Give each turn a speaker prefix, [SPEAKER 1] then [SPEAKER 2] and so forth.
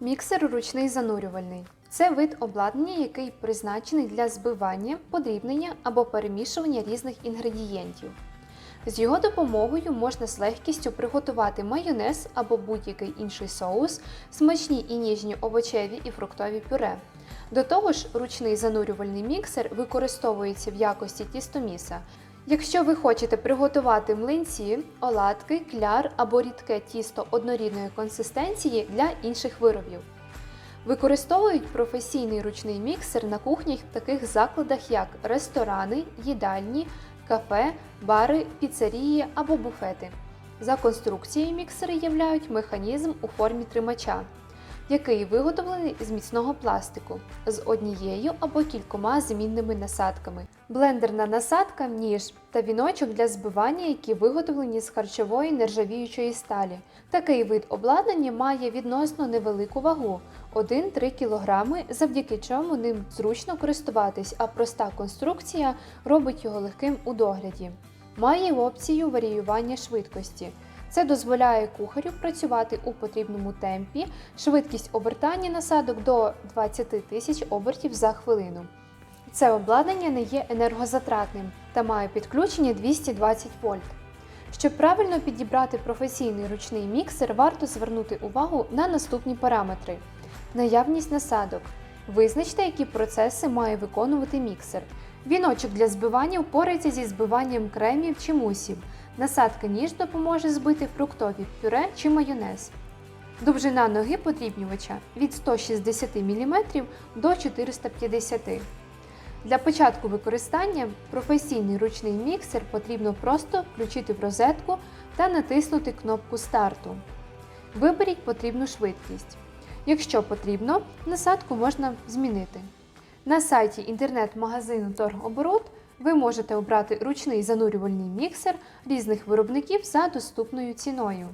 [SPEAKER 1] Міксер ручний занурювальний. Це вид обладнання, який призначений для збивання, подрібнення або перемішування різних інгредієнтів. З його допомогою можна з легкістю приготувати майонез або будь-який інший соус, смачні і ніжні овочеві і фруктові пюре. До того ж, ручний занурювальний міксер використовується в якості тістоміса. Якщо ви хочете приготувати млинці, оладки, кляр або рідке тісто однорідної консистенції для інших виробів. Використовують професійний ручний міксер на кухнях в таких закладах, як ресторани, їдальні, кафе, бари, піцерії або буфети. За конструкцією міксери являють механізм у формі тримача, який виготовлений з міцного пластику з однією або кількома змінними насадками. Блендерна насадка, ніж та віночок для збивання, які виготовлені з харчової нержавіючої сталі. Такий вид обладнання має відносно невелику вагу 1-3 кг, завдяки чому ним зручно користуватись, а проста конструкція робить його легким у догляді. Має опцію варіювання швидкості. Це дозволяє кухарю працювати у потрібному темпі, швидкість обертання насадок до 20 тисяч обертів за хвилину. Це обладнання не є енергозатратним та має підключення 220 вольт. Щоб правильно підібрати професійний ручний міксер, варто звернути увагу на наступні параметри: наявність насадок. Визначте, які процеси має виконувати міксер. Віночок для збивання впорається зі збиванням кремів чи мусів. Насадка ніж допоможе збити фруктові пюре чи майонез. Довжина ноги подрібнювача від 160 мм до 450 мм. Для початку використання професійний ручний міксер потрібно просто включити в розетку та натиснути кнопку старту. Виберіть потрібну швидкість. Якщо потрібно, насадку можна змінити. На сайті інтернет-магазину Торгоборот ви можете обрати ручний занурювальний міксер різних виробників за доступною ціною.